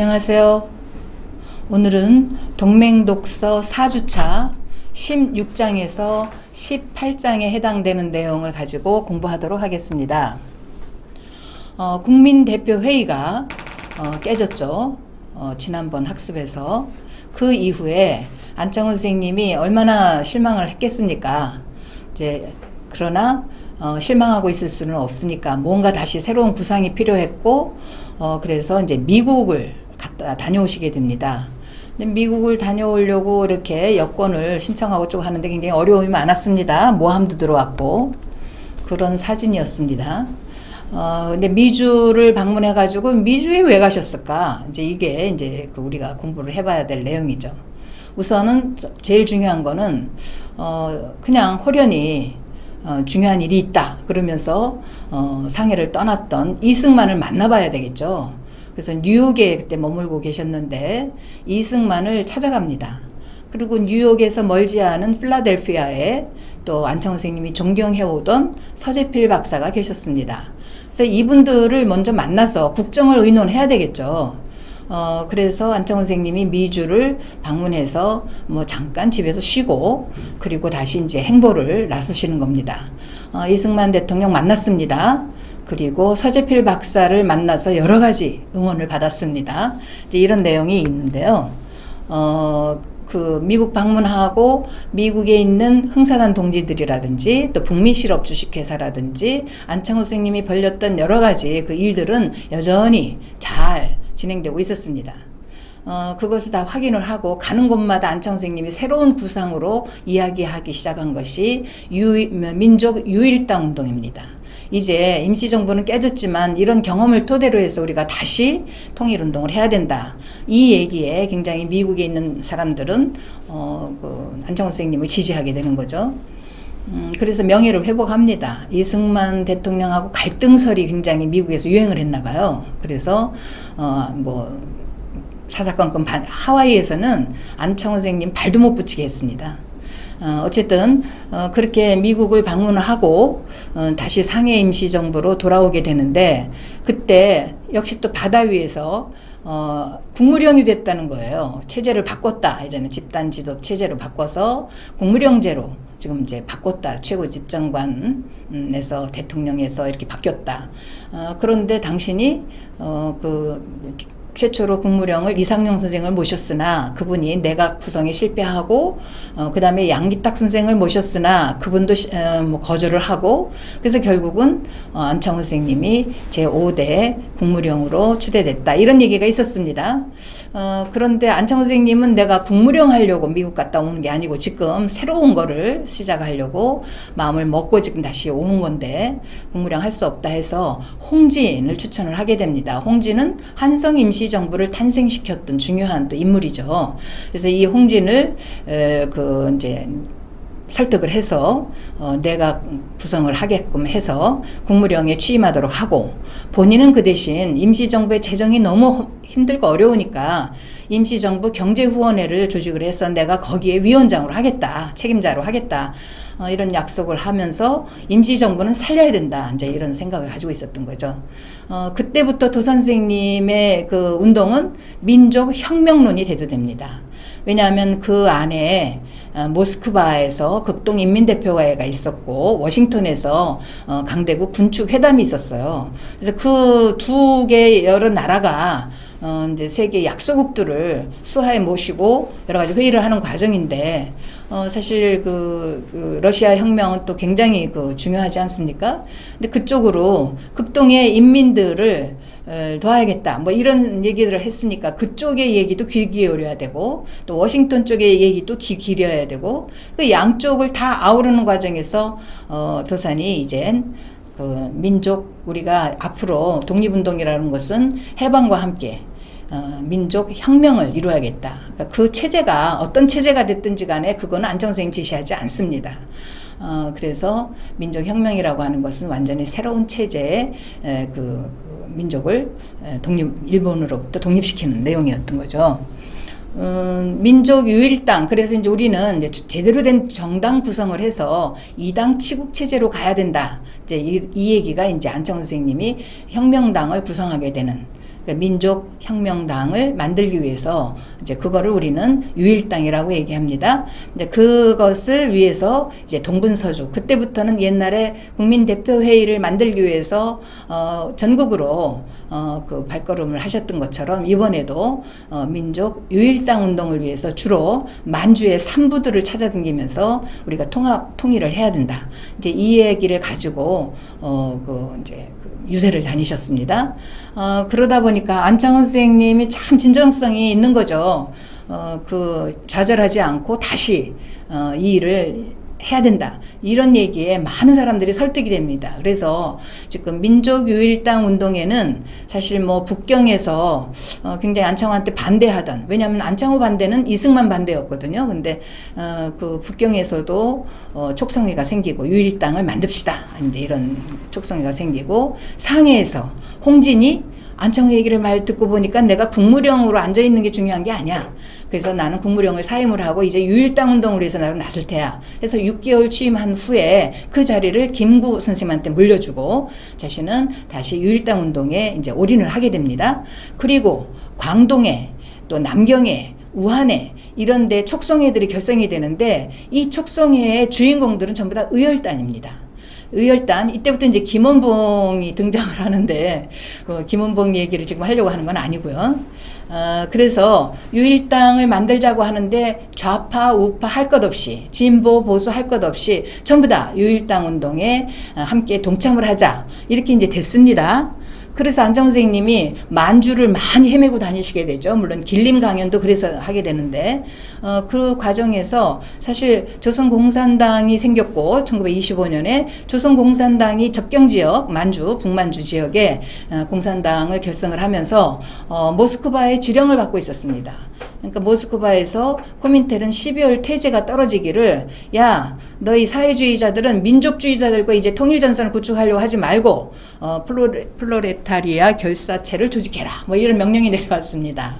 안녕하세요. 오늘은 동맹독서 4주차 16장에서 18장에 해당되는 내용을 가지고 공부하도록 하겠습니다. 어, 국민대표회의가 어, 깨졌죠. 어, 지난번 학습에서. 그 이후에 안창훈 선생님이 얼마나 실망을 했겠습니까? 이제 그러나 어, 실망하고 있을 수는 없으니까 뭔가 다시 새로운 구상이 필요했고 어, 그래서 이제 미국을 갔다 다녀오시게 됩니다. 근데 미국을 다녀오려고 이렇게 여권을 신청하고 쭉 하는데 굉장히 어려움이 많았습니다. 모함도 들어왔고 그런 사진이었습니다. 어, 근데 미주를 방문해가지고 미주에 왜 가셨을까? 이제 이게 이제 그 우리가 공부를 해봐야 될 내용이죠. 우선은 저- 제일 중요한 거는 어, 그냥 호련히 어, 중요한 일이 있다 그러면서 어, 상해를 떠났던 이승만을 만나봐야 되겠죠. 그래서 뉴욕에 그때 머물고 계셨는데 이승만을 찾아갑니다. 그리고 뉴욕에서 멀지 않은 필라델피아에 또 안창호 선생님이 존경해오던 서재필 박사가 계셨습니다. 그래서 이분들을 먼저 만나서 국정을 의논해야 되겠죠. 어, 그래서 안창호 선생님이 미주를 방문해서 뭐 잠깐 집에서 쉬고 그리고 다시 이제 행보를 나서시는 겁니다. 어, 이승만 대통령 만났습니다. 그리고 서재필 박사를 만나서 여러 가지 응원을 받았습니다. 이제 이런 내용이 있는데요. 어, 그 미국 방문하고 미국에 있는 흥사단 동지들이라든지 또 북미 실업 주식회사라든지 안창호 선생님이 벌렸던 여러 가지 그 일들은 여전히 잘 진행되고 있었습니다. 어, 그것을 다 확인을 하고 가는 곳마다 안창호 선생님이 새로운 구상으로 이야기하기 시작한 것이 유, 민족 유일당 운동입니다. 이제 임시정부는 깨졌지만 이런 경험을 토대로 해서 우리가 다시 통일운동을 해야 된다. 이 얘기에 굉장히 미국에 있는 사람들은 어, 그 안창호 선생님을 지지하게 되는 거죠. 음, 그래서 명예를 회복합니다. 이승만 대통령하고 갈등설이 굉장히 미국에서 유행을 했나 봐요. 그래서 어, 뭐 사사건건 반- 하와이에서는 안창호 선생님 발도 못 붙이게 했습니다. 어, 어쨌든 어, 그렇게 미국을 방문하고 어, 다시 상해 임시 정부로 돌아오게 되는데 그때 역시 또 바다 위에서 어, 국무령이 됐다는 거예요. 체제를 바꿨다. 이제는 집단 지도 체제로 바꿔서 국무령제로 지금 이제 바꿨다. 최고 집정관에서 대통령에서 이렇게 바뀌었다. 어, 그런데 당신이 어, 그 최초로 국무령을 이상용 선생을 모셨으나 그분이 내각 구성에 실패하고 어, 그다음에 양기탁 선생을 모셨으나 그분도 시, 어, 뭐 거절을 하고 그래서 결국은 어, 안창호 선생님이 제 5대 국무령으로 추대됐다 이런 얘기가 있었습니다. 어, 그런데 안창호 선생님은 내가 국무령 하려고 미국 갔다 오는 게 아니고 지금 새로운 거를 시작하려고 마음을 먹고 지금 다시 오는 건데 국무령 할 수 없다 해서 홍진을 추천을 하게 됩니다. 홍진은 한성 임시 정부를 탄생시켰던 중요한 또 인물이죠. 그래서 이 홍진을 에, 그 이제 설득을 해서 어, 내가 구성을 하게끔 해서 국무령에 취임하도록 하고 본인은 그 대신 임시정부의 재정이 너무 힘들고 어려우니까 임시정부 경제후원회를 조직을 해서 내가 거기에 위원장으로 하겠다 책임자로 하겠다 어, 이런 약속을 하면서 임시정부는 살려야 된다 이제 이런 생각을 가지고 있었던 거죠. 어, 그때부터 도 선생님의 그 운동은 민족 혁명론이 대두됩니다. 왜냐하면 그 안에 어, 모스크바에서 극동 인민대표회가 있었고 워싱턴에서 어, 강대국 군축 회담이 있었어요. 그래서 그 두 개 여러 나라가 어, 이제 세계 약소국들을 수하에 모시고 여러 가지 회의를 하는 과정인데 어, 사실 그, 그 러시아 혁명은 또 굉장히 그 중요하지 않습니까? 근데 그쪽으로 극동의 인민들을 에, 도와야겠다. 뭐 이런 얘기들을 했으니까 그쪽의 얘기도 귀 기울여야 되고 또 워싱턴 쪽의 얘기도 귀 기울여야 되고 그 양쪽을 다 아우르는 과정에서 어, 도산이 이젠 그 민족 우리가 앞으로 독립운동이라는 것은 해방과 함께 어, 민족 혁명을 이루어야겠다. 그러니까 그 체제가 어떤 체제가 됐든지 간에 그거는 안정 선생님 제시하지 않습니다. 어, 그래서 민족 혁명이라고 하는 것은 완전히 새로운 체제의 에, 그, 그 민족을 에, 독립 일본으로부터 독립시키는 내용이었던 거죠. 음, 민족 유일당 그래서 이제 우리는 이제 제대로 된 정당 구성을 해서 이당 치국 체제로 가야 된다. 이제 이, 이 얘기가 이제 안창호 선생님이 혁명당을 구성하게 되는 그 민족 혁명당을 만들기 위해서 이제 그거를 우리는 유일당이라고 얘기합니다. 이제 그것을 위해서 이제 동분서주 그때부터는 옛날에 국민 대표 회의를 만들기 위해서 어, 전국으로 어, 그 발걸음을 하셨던 것처럼 이번에도 어, 민족 유일당 운동을 위해서 주로 만주의 산부들을 찾아다니면서 우리가 통합 통일을 해야 된다. 이제 이 얘기를 가지고 어, 그 이제 그 유세를 다니셨습니다. 어, 그러다 보니까 안창원 선생님이 참 진정성이 있는 거죠. 어, 그 좌절하지 않고 다시 어, 이 일을 해야 된다. 이런 얘기에 많은 사람들이 설득이 됩니다. 그래서 지금 민족유일당 운동에는 사실 뭐 북경에서 어 굉장히 안창호한테 반대하던, 왜냐하면 안창호 반대는 이승만 반대였거든요. 근데 어 그 북경에서도 어 촉성회가 생기고 유일당을 만듭시다. 이제 이런 촉성회가 생기고 상해에서 홍진이 안창호 얘기를 말 듣고 보니까 내가 국무령으로 앉아 있는 게 중요한 게 아니야. 그래서 나는 국무령을 사임을 하고 이제 유일당 운동을 위해서 나도 나설 테야. 그래서 6개월 취임한 후에 그 자리를 김구 선생님한테 물려주고 자신은 다시 유일당 운동에 이제 올인을 하게 됩니다. 그리고 광동에 또 남경에 우한에 이런 데 촉성회들이 결성이 되는데 이 촉성회의 주인공들은 전부 다 의열단입니다. 의열단 이때부터 이제 김원봉이 등장을 하는데 그 김원봉 얘기를 지금 하려고 하는 건 아니고요. 어, 그래서 유일당을 만들자고 하는데 좌파 우파 할 것 없이 진보 보수 할 것 없이 전부 다 유일당 운동에 어, 함께 동참을 하자 이렇게 이제 됐습니다. 그래서 안정 선생님이 만주를 많이 헤매고 다니시게 되죠. 물론 길림 강연도 그래서 하게 되는데 어, 그 과정에서 사실 조선공산당이 생겼고 1925년에 조선공산당이 접경 지역 만주 북만주 지역에 어, 공산당을 결성을 하면서 어, 모스크바의 지령을 받고 있었습니다. 그러니까 모스크바에서 코민텔은 12월 태제가 떨어지기를 야 너희 사회주의자들은 민족주의자들과 이제 통일전선을 구축하려고 하지 말고 어, 플로레, 플로레타리아 결사체를 조직해라 뭐 이런 명령이 내려왔습니다.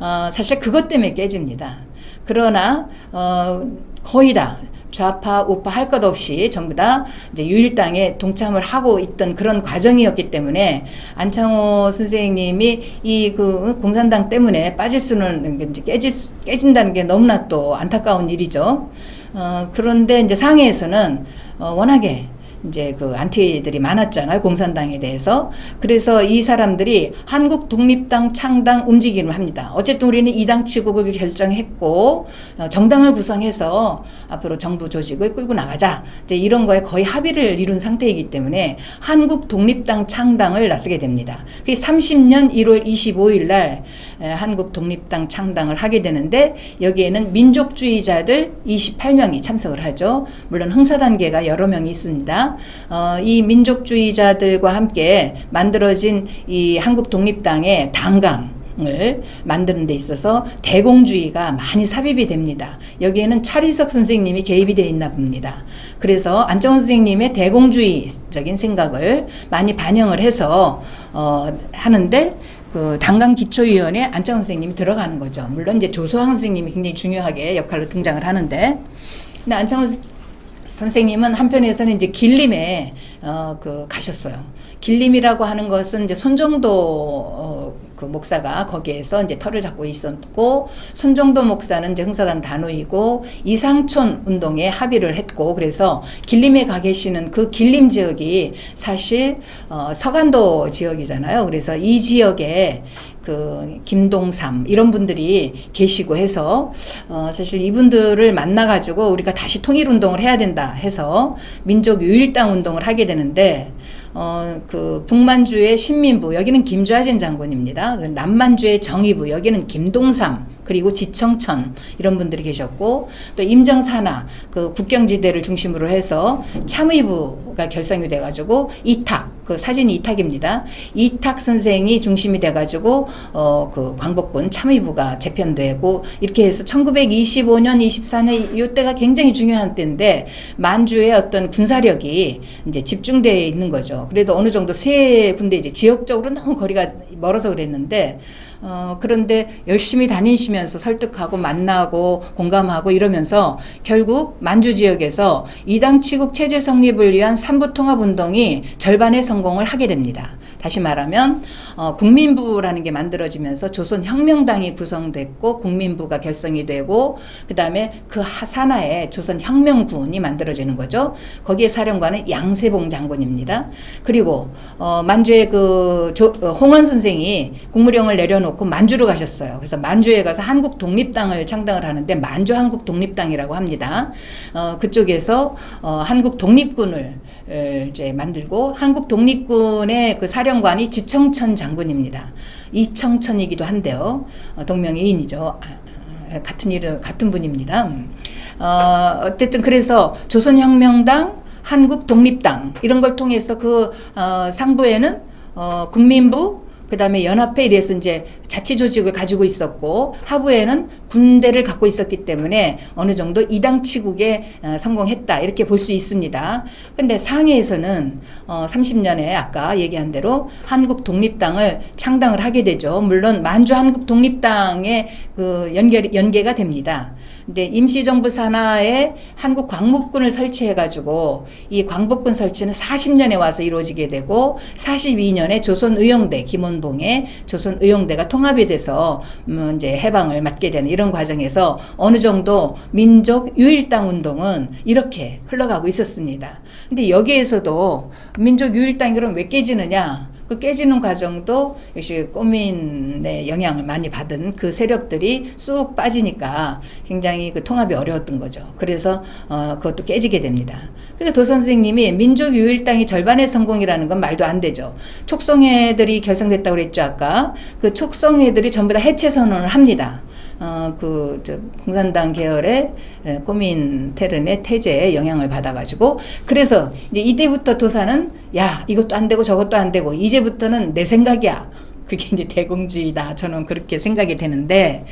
어, 사실 그것 때문에 깨집니다. 그러나 어, 거의 다 좌파 우파 할 것 없이 전부 다 이제 유일당에 동참을 하고 있던 그런 과정이었기 때문에 안창호 선생님이 이 그 공산당 때문에 빠질 수는 이제 깨질 수- 깨진다는 게 너무나 또 안타까운 일이죠. 어, 그런데 이제 상해에서는 어, 워낙에 이제 그 안티들이 많았잖아요 공산당에 대해서 그래서 이 사람들이 한국 독립당 창당 움직임을 합니다. 어쨌든 우리는 이당 치국을 결정했고 어, 정당을 구성해서 앞으로 정부 조직을 끌고 나가자 이제 이런 거에 거의 합의를 이룬 상태이기 때문에 한국 독립당 창당을 나서게 됩니다. 그게 30년 1월 25일 날 에, 한국 독립당 창당을 하게 되는데 여기에는 민족주의자들 28명이 참석을 하죠. 물론 흥사 단계가 여러 명이 있습니다. 어, 이 민족주의자들과 함께 만들어진 이 한국 독립당의 당강 을 만드는 데 있어서 대공주의가 많이 삽입이 됩니다. 여기에는 차리석 선생님이 개입이 되어 있나 봅니다. 그래서 안정원 선생님의 대공주의적인 생각을 많이 반영을 해서 어, 하는데 그 당강 기초위원회 안정원 선생님이 들어가는 거죠. 물론 이제 조소황 선생님이 굉장히 중요하게 역할로 등장을 하는데 근데 안창원 선생님은 한편에서는 이제 길림에 어, 그 가셨어요. 길림이라고 하는 것은 이제 손정도 어, 그 목사가 거기에서 이제 털을 잡고 있었고 손정도 목사는 이제 흥사단 단호이고 이상촌 운동에 합의를 했고 그래서 길림에 가 계시는 그 길림 지역이 사실 어, 서간도 지역이잖아요. 그래서 이 지역에 그 김동삼 이런 분들이 계시고 해서 어 사실 이분들을 만나 가지고 우리가 다시 통일 운동을 해야 된다 해서 민족 유일당 운동을 하게 되는데 어 그 북만주의 신민부 여기는 김좌진 장군입니다. 그 남만주의 정의부 여기는 김동삼 그리고 지청천 이런 분들이 계셨고 또 임정산하 그 국경지대를 중심으로 해서 참의부가 결성이 돼가지고 이탁 그 사진이 이탁입니다. 이탁 선생이 중심이 돼가지고 어 그 광복군 참의부가 재편되고 이렇게 해서 1925년 24년 이때가 굉장히 중요한 때인데 만주의 어떤 군사력이 이제 집중되어 있는 거죠. 그래도 어느 정도 세 군데 이제 지역적으로 너무 거리가 멀어서 그랬는데 어, 그런데 열심히 다니시면서 설득하고 만나고 공감하고 이러면서 결국 만주 지역에서 이당 치국 체제 성립을 위한 삼부 통합 운동이 절반의 성 공을 하게 됩니다. 다시 말하면 어, 국민부라는 게 만들어지면서 조선혁명당이 구성됐고 국민부가 결성이 되고 그 다음에 그 하- 산하에 조선혁명군이 만들어지는 거죠. 거기에 사령관은 양세봉 장군입니다. 그리고 어, 만주에 그 조, 어, 홍원 선생이 국무령을 내려놓고 만주로 가셨어요. 그래서 만주에 가서 한국 독립당을 창당을 하는데 만주 한국 독립당이라고 합니다. 어, 그쪽에서 어, 한국 독립군을 에, 이제 만들고 한국 독립군의 그 사령관이 지청천 장군입니다. 이청천이기도 한데요. 어, 동명이인이죠. 아, 아, 같은 이름 같은 분입니다. 음. 어, 어쨌든 그래서 조선혁명당, 한국 독립당 이런 걸 통해서 그 어, 상부에는 어, 국민부 그 다음에 연합회 이래서 이제 자치 조직을 가지고 있었고 하부에는 군대를 갖고 있었기 때문에 어느 정도 이당 치국에 어, 성공했다 이렇게 볼 수 있습니다. 근데 상해에서는 어, 30년에 아까 얘기한 대로 한국 독립당을 창당을 하게 되죠. 물론 만주 한국 독립당에 그 연결 연계가 됩니다. 근데 임시정부 산하에 한국 광복군을 설치해가지고 이 광복군 설치는 40년에 와서 이루어지게 되고 42년에 조선의용대 김원봉의 조선의용대가 통합이 돼서 음 이제 해방을 맞게 되는 이런 과정에서 어느 정도 민족 유일당 운동은 이렇게 흘러가고 있었습니다. 근데 여기에서도 민족 유일당이 그럼 왜 깨지느냐? 그 깨지는 과정도 역시 꼬민의 영향을 많이 받은 그 세력들이 쑥 빠지니까 굉장히 그 통합이 어려웠던 거죠. 그래서 어, 그것도 깨지게 됩니다. 근데 도 선생님이 민족 유일당이 절반의 성공이라는 건 말도 안 되죠. 촉성회들이 결성됐다고 그랬죠 아까 그 촉성회들이 전부 다 해체 선언을 합니다. 어, 그, 저, 공산당 계열의 에, 꼬민 테른의 태제에 영향을 받아가지고, 그래서 이제 이때부터 도사는, 야, 이것도 안 되고 저것도 안 되고, 이제부터는 내 생각이야. 그게 이제 대공주의다. 저는 그렇게 생각이 되는데,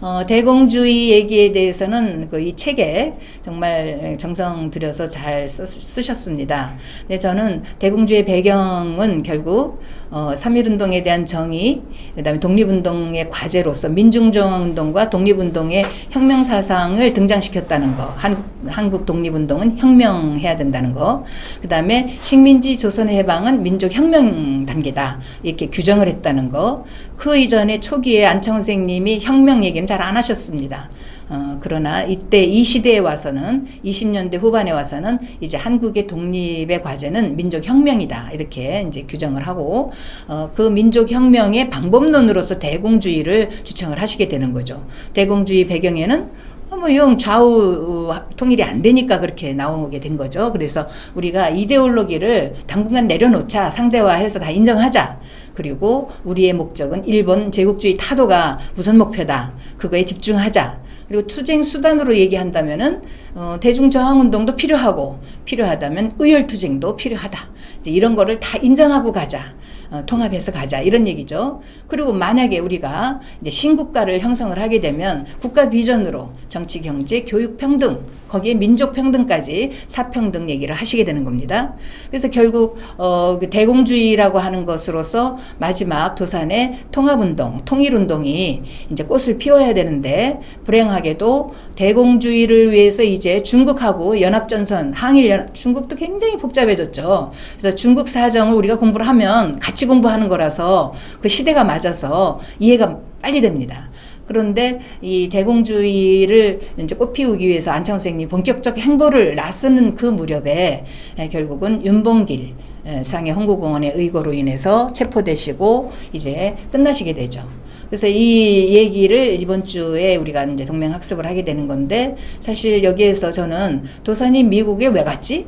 어, 대공주의 얘기에 대해서는 그 이 책에 정말 정성 들여서 잘 쓰, 쓰셨습니다. 근데 저는 대공주의 배경은 결국 어, 3.1운동에 대한 정의, 그 다음에 독립운동의 과제로서 민중저항운동과 독립운동의 혁명사상을 등장시켰다는 거. 한국, 한국 독립운동은 혁명해야 된다는 거. 그 다음에 식민지 조선의 해방은 민족혁명 단계다. 이렇게 규정을 했다는 거. 그 이전에 초기에 안창호 선생님이 혁명 얘기는 잘 안 하셨습니다. 어, 그러나 이때 이 시대에 와서는 20년대 후반에 와서는 이제 한국의 독립의 과제는 민족 혁명이다 이렇게 이제 규정을 하고 어, 그 민족 혁명의 방법론으로서 대공주의를 주창을 하시게 되는 거죠. 대공주의 배경에는 어, 뭐, 영 좌우 어, 통일이 안 되니까 그렇게 나오게 된 거죠. 그래서 우리가 이데올로기를 당분간 내려놓자, 상대화해서 다 인정하자. 그리고 우리의 목적은 일본 제국주의 타도가 우선 목표다. 그거에 집중하자. 그리고 투쟁 수단으로 얘기한다면은 어, 대중 저항 운동도 필요하고 필요하다면 의열 투쟁도 필요하다. 이제 이런 거를 다 인정하고 가자. 어, 통합해서 가자 이런 얘기죠. 그리고 만약에 우리가 이제 신국가를 형성을 하게 되면 국가 비전으로 정치, 경제, 교육 평등 거기에 민족 평등까지 사평등 얘기를 하시게 되는 겁니다. 그래서 결국 어, 그 대공주의라고 하는 것으로서 마지막 도산의 통합운동, 통일운동이 이제 꽃을 피워야 되는데 불행하게도 대공주의를 위해서 이제 중국하고 연합전선, 항일 연합, 중국도 굉장히 복잡해졌죠. 그래서 중국 사정을 우리가 공부를 하면 같이 공부하는 거라서 그 시대가 맞아서 이해가 빨리 됩니다. 그런데 이 대공주의를 이제 꽃피우기 위해서 안창호 선생님이 본격적 행보를 나서는 그 무렵에 에, 결국은 윤봉길 에, 상해 홍구공원의 의거로 인해서 체포되시고 이제 끝나시게 되죠. 그래서 이 얘기를 이번 주에 우리가 이제 동맹 학습을 하게 되는 건데 사실 여기에서 저는 도산이 미국에 왜 갔지?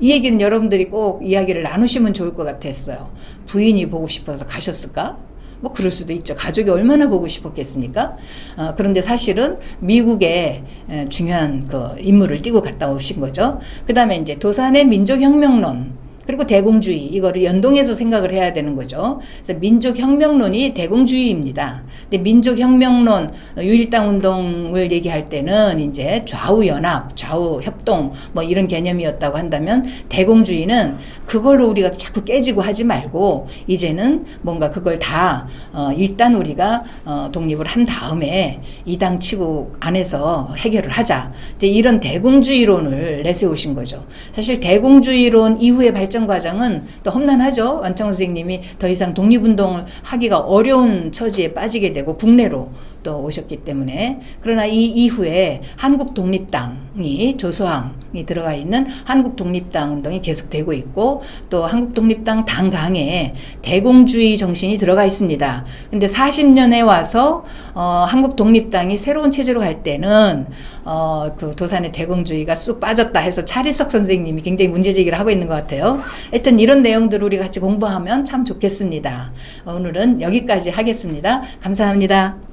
이 얘기는 여러분들이 꼭 이야기를 나누시면 좋을 것 같았어요. 부인이 보고 싶어서 가셨을까? 뭐 그럴 수도 있죠. 가족이 얼마나 보고 싶었겠습니까? 어, 그런데 사실은 미국에 에, 중요한 그 임무를 띄고 갔다 오신 거죠. 그 다음에 이제 도산의 민족혁명론. 그리고 대공주의 이거를 연동해서 생각을 해야 되는 거죠. 그래서 민족혁명론이 대공주의입니다. 근데 민족혁명론 유일당 운동을 얘기할 때는 이제 좌우 연합, 좌우 협동 뭐 이런 개념이었다고 한다면 대공주의는 그걸로 우리가 자꾸 깨지고 하지 말고 이제는 뭔가 그걸 다 어, 일단 우리가 어, 독립을 한 다음에 이당 치고 안에서 해결을 하자. 이제 이런 대공주의론을 내세우신 거죠. 사실 대공주의론 이후의 발전 과정은 또 험난하죠. 완창 선생님이 더 이상 독립운동을 하기가 어려운 처지에 빠지게 되고 국내로 또 오셨기 때문에 그러나 이 이후에 한국 독립당이 조소항이 들어가 있는 한국 독립당 운동이 계속되고 있고 또 한국 독립당 당강에 대공주의 정신이 들어가 있습니다. 근데 40년에 와서 어, 한국 독립당이 새로운 체제로 갈 때는 어, 그 도산의 대공주의가 쑥 빠졌다 해서 차리석 선생님이 굉장히 문제 제기를 하고 있는 것 같아요. 하여튼 이런 내용들을 우리 같이 공부하면 참 좋겠습니다. 오늘은 여기까지 하겠습니다. 감사합니다.